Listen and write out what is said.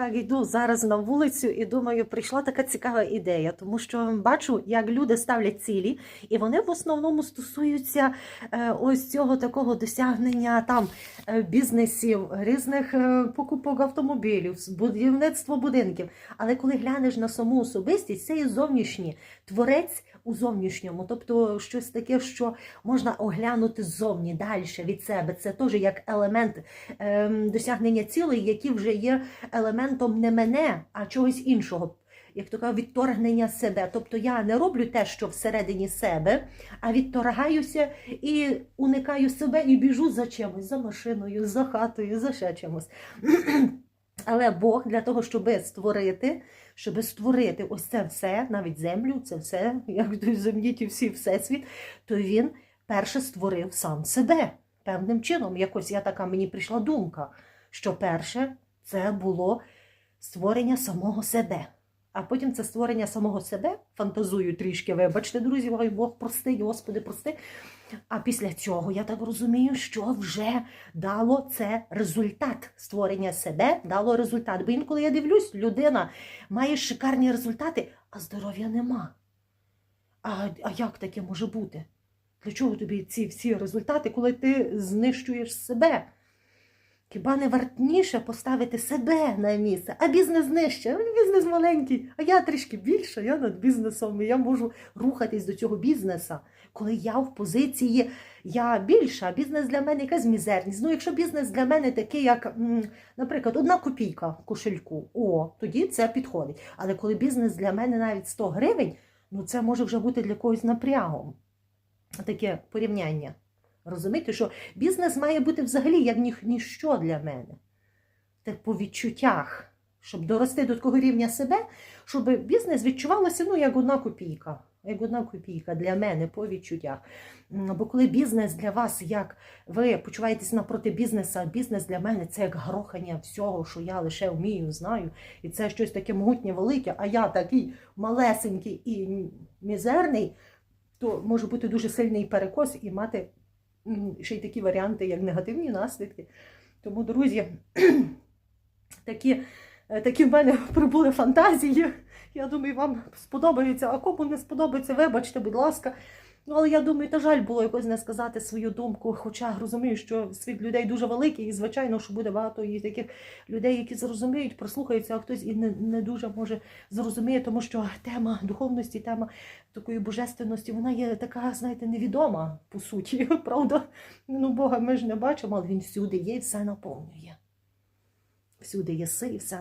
Так, йду зараз на вулицю і думаю, прийшла така цікава ідея, тому що бачу, як люди ставлять цілі, і вони в основному стосуються е, ось цього такого досягнення там е, бізнесів, різних е, покупок автомобілів, будівництво будинків. Але коли глянеш на саму особистість, це є зовнішнє творець у зовнішньому, тобто щось таке, що можна оглянути ззовні далі від себе. Це теж як елемент ем, досягнення цілей, які вже є елементом не мене, а чогось іншого. Як то кажуть, відторгнення себе. Тобто я не роблю те, що всередині себе, а відторгаюся і уникаю себе і біжу за чимось, за машиною, за хатою, за ще чимось. Але Бог для того, щоб створити, щоб створити ось це все, навіть землю, це все, як землі ті всі всесвіт, то він перше створив сам себе. Певним чином, якось я така мені прийшла думка, що перше це було створення самого себе. А потім це створення самого себе, фантазую трішки, вибачте, друзі, ой, Бог прости, Господи, прости. А після цього я так розумію, що вже дало це результат створення себе, дало результат. Бо інколи я дивлюсь, людина має шикарні результати, а здоров'я нема. А, а як таке може бути? Для чого тобі ці всі результати, коли ти знищуєш себе? Хіба не вартніше поставити себе на місце, а бізнес нижче? Бізнес маленький, а я трішки більше, я над бізнесом, і я можу рухатись до цього бізнеса. Коли я в позиції, я більша, а бізнес для мене якась мізерність. Ну, якщо бізнес для мене такий, як, наприклад, одна копійка в кошельку, о, тоді це підходить. Але коли бізнес для мене навіть 100 гривень, ну це може вже бути для когось напрягом. Таке порівняння. Розумієте, що бізнес має бути взагалі як ні, ніщо для мене. Так по відчуттях, щоб дорости до такого рівня себе, щоб бізнес відчувалося ну, як одна копійка. Як одна копійка для мене по відчуттях. Бо коли бізнес для вас, як ви почуваєтесь напроти бізнеса, бізнес для мене це як грохання всього, що я лише вмію, знаю. І це щось таке могутнє, велике, а я такий малесенький і мізерний, то може бути дуже сильний перекос і мати ще й такі варіанти, як негативні наслідки. Тому, друзі, такі, е, такі в мене прибули фантазії. Я думаю, вам сподобаються, а кому не сподобається, вибачте, будь ласка. Ну, але я думаю, та жаль було якось не сказати свою думку. Хоча розумію, що світ людей дуже великий, і звичайно, що буде багато і таких людей, які зрозуміють, прослухаються, а хтось і не, не дуже може зрозуміє, тому що тема духовності, тема такої божественності, вона є така, знаєте, невідома по суті. Правда? Ну, Бога ми ж не бачимо, але він всюди є і все наповнює. Всюди єси і все